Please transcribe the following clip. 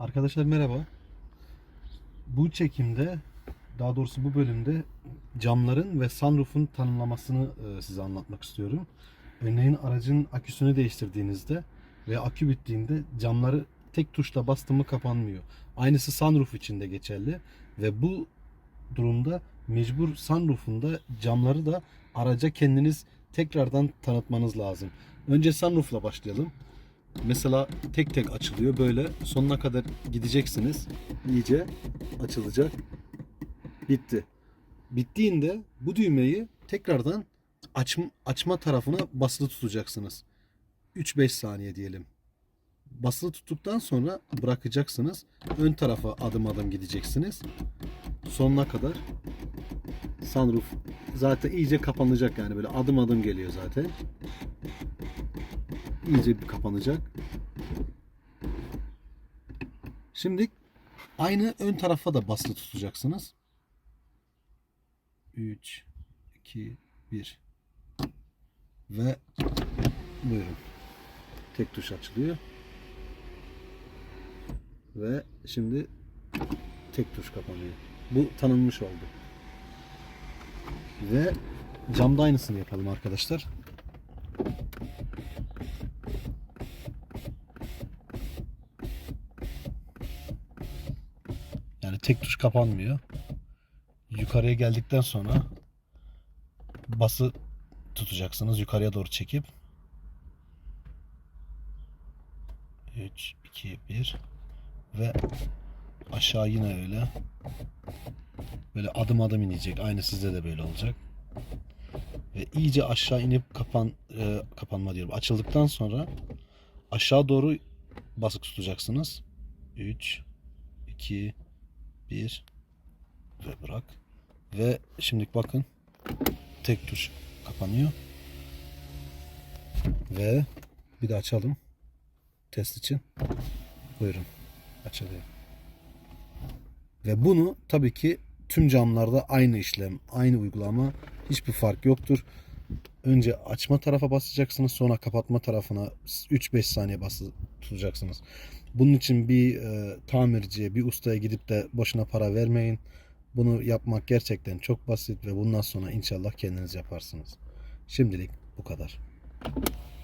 Arkadaşlar merhaba. Bu çekimde, daha doğrusu bu bölümde camların ve sunroof'un tanımlamasını e, size anlatmak istiyorum. Örneğin aracın aküsünü değiştirdiğinizde ve akü bittiğinde camları tek tuşla bastım mı kapanmıyor. Aynısı sunroof için de geçerli ve bu durumda mecbur sunroof'un da camları da araca kendiniz tekrardan tanıtmanız lazım. Önce sunroof'la başlayalım. Mesela tek tek açılıyor böyle sonuna kadar gideceksiniz. İyice açılacak. Bitti. Bittiğinde bu düğmeyi tekrardan açma, açma tarafına basılı tutacaksınız. 3-5 saniye diyelim. Basılı tuttuktan sonra bırakacaksınız. Ön tarafa adım adım gideceksiniz. Sonuna kadar sunroof zaten iyice kapanacak yani böyle adım adım geliyor zaten iyice bir kapanacak. Şimdi aynı ön tarafa da basılı tutacaksınız. 3 2 1 ve buyurun. Tek tuş açılıyor. Ve şimdi tek tuş kapanıyor. Bu tanınmış oldu. Ve camda aynısını yapalım arkadaşlar. Yani tek tuş kapanmıyor. Yukarıya geldikten sonra bası tutacaksınız yukarıya doğru çekip 3 2 1 ve aşağı yine öyle böyle adım adım inecek. Aynı sizde de böyle olacak. Ve iyice aşağı inip kapan e, kapanma diyorum. Açıldıktan sonra aşağı doğru basık tutacaksınız. 3 2 bir ve bırak. Ve şimdi bakın tek tuş kapanıyor. Ve bir de açalım. Test için. Buyurun. Açılıyor. Ve bunu tabii ki tüm camlarda aynı işlem, aynı uygulama. Hiçbir fark yoktur. Önce açma tarafa basacaksınız. Sonra kapatma tarafına 3-5 saniye basılı tutacaksınız. Bunun için bir e, tamirciye, bir ustaya gidip de boşuna para vermeyin. Bunu yapmak gerçekten çok basit ve bundan sonra inşallah kendiniz yaparsınız. Şimdilik bu kadar.